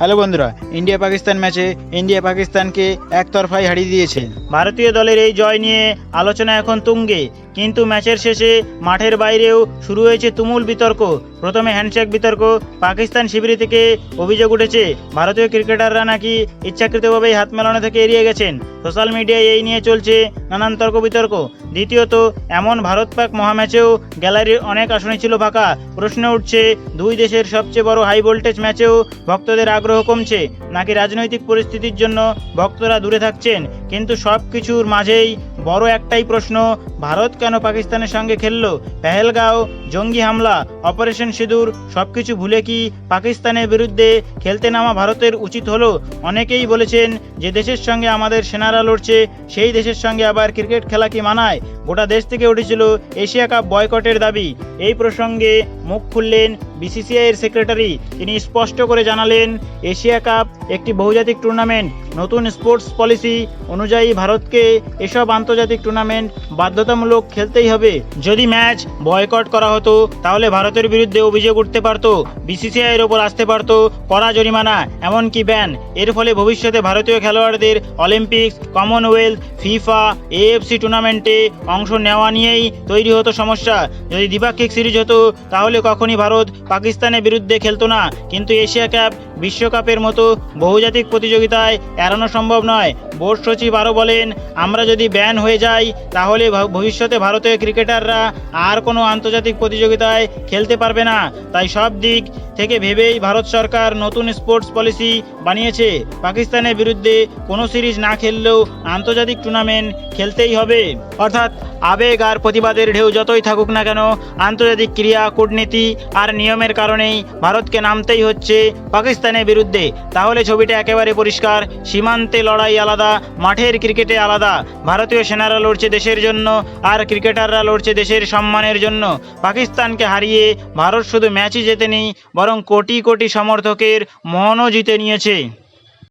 Hello বন্ধুরা India Pakistan ম্যাচে India পাকিস্তানকে একতরফায় হারিয়ে দিয়েছে। ভারতীয় দলের এই জয় নিয়ে আলোচনা এখন তুঙ্গে। কিন্তু ম্যাচের শেষে মাঠের বাইরেও শুরু হয়েছে তুমুল বিতর্ক। প্রথমে হ্যান্ডশেক বিতর্ক, পাকিস্তান শিবির থেকে অভিযোগ উঠেছে, ভারতীয় ক্রিকেটাররা নাকি ইচ্ছাকৃতভাবেই হাত মেলানো থেকে এড়িয়ে গেছেন। সোশ্যাল মিডিয়ায় এই নিয়ে চলছে নানান তর্ক বিতর্ক। দ্বিতীয়ত, এমন ভারত পাক মহাম্যাচেও গ্যালারির অনেক আসনই ছিল ফাঁকা। প্রশ্ন উঠছে, দুই দেশের সবচেয়ে বড় হাই ভোল্টেজ ম্যাচেও ভক্তদের আগ্রহ কমছে, নাকি রাজনৈতিক পরিস্থিতির জন্য ভক্তরা দূরে থাকছেন? কিন্তু সব কিছুর মাঝেই বড় একটাই প্রশ্ন, ভারত কেন পাকিস্তানের সঙ্গে খেললো? পেহেলগাঁও, জঙ্গি হামলা, অপারেশন সিঁদুর, সবকিছু ভুলে কি পাকিস্তানের বিরুদ্ধে খেলতে নামা ভারতের উচিত হলো? অনেকেই বলেছেন যে দেশের সঙ্গে আমাদের সেনারা লড়ছে, সেই দেশের সঙ্গে আবার ক্রিকেট খেলা কি মানায়? গোটা দেশ থেকে উঠেছিল এশিয়া কাপ বয়কটের দাবি। এই প্রসঙ্গে মুখ খুললেন বিসিসিআইয়ের সেক্রেটারি। তিনি স্পষ্ট করে জানালেন, এশিয়া কাপ একটি বহুজাতিক টুর্নামেন্ট। নতুন স্পোর্টস পলিসি অনুযায়ী ভারতকে এসব আন্তর্জাতিক টুর্নামেন্ট বাধ্যতামূলক খেলতেই হবে। যদি ম্যাচ বয়কট করা হতো, তাহলে ভারতের বিরুদ্ধে অভিযোগ উঠতে পারত বিসিসিআই এর ওপর আসতে পারত, কড়া জরিমানা, এমনকি ব্যান এর ফলে ভবিষ্যতে ভারতীয় খেলোয়াড়দের অলিম্পিক্স কমনওয়েলথ ফিফা এএফসি টুর্নামেন্টে অংশ নেওয়া নিয়েই তৈরি হতো সমস্যা। যদি দ্বিপাক্ষিক সিরিজ হতো, তাহলে কখনই ভারত পাকিস্তানের বিরুদ্ধে খেলতো না। কিন্তু এশিয়া কাপ বিশ্বকাপের মতো বহুজাতিক প্রতিযোগিতায় এড়ানো সম্ভব নয়। বোর্ড সচিব আরও বলেন, আমরা যদি ব্যান হয়ে যাই, তাহলে ভবিষ্যতে ভারতীয় ক্রিকেটাররা আর কোনো আন্তর্জাতিক প্রতিযোগিতায় খেলতে পারবে না। তাই সব দিক থেকে ভেবেই ভারত সরকার নতুন স্পোর্টস পলিসি বানিয়েছে। পাকিস্তানের বিরুদ্ধে কোনো সিরিজ না খেললেও আন্তর্জাতিক টুর্নামেন্ট খেলতেই হবে। অর্থাৎ আবেগ আর প্রতিবাদের ঢেউ যতই থাকুক না কেন, আন্তর্জাতিক ক্রিয়া, কূটনীতি আর নিয়মের কারণেই ভারতকে নামতেই হচ্ছে পাকিস্তানের বিরুদ্ধে। তাহলে ছবিটা একেবারে পরিষ্কার, সীমান্তে লড়াই আলাদা, মাঠের ক্রিকেটে আলাদা। ভারতীয় সেনারা লড়ছে দেশের জন্য আর ক্রিকেটাররা লড়ছে দেশের সম্মানের জন্য। পাকিস্তানকে হারিয়ে ভারত শুধু ম্যাচই জেতেনি, বরং কোটি কোটি সমর্থকের মনও জিতে নিয়েছে। aí.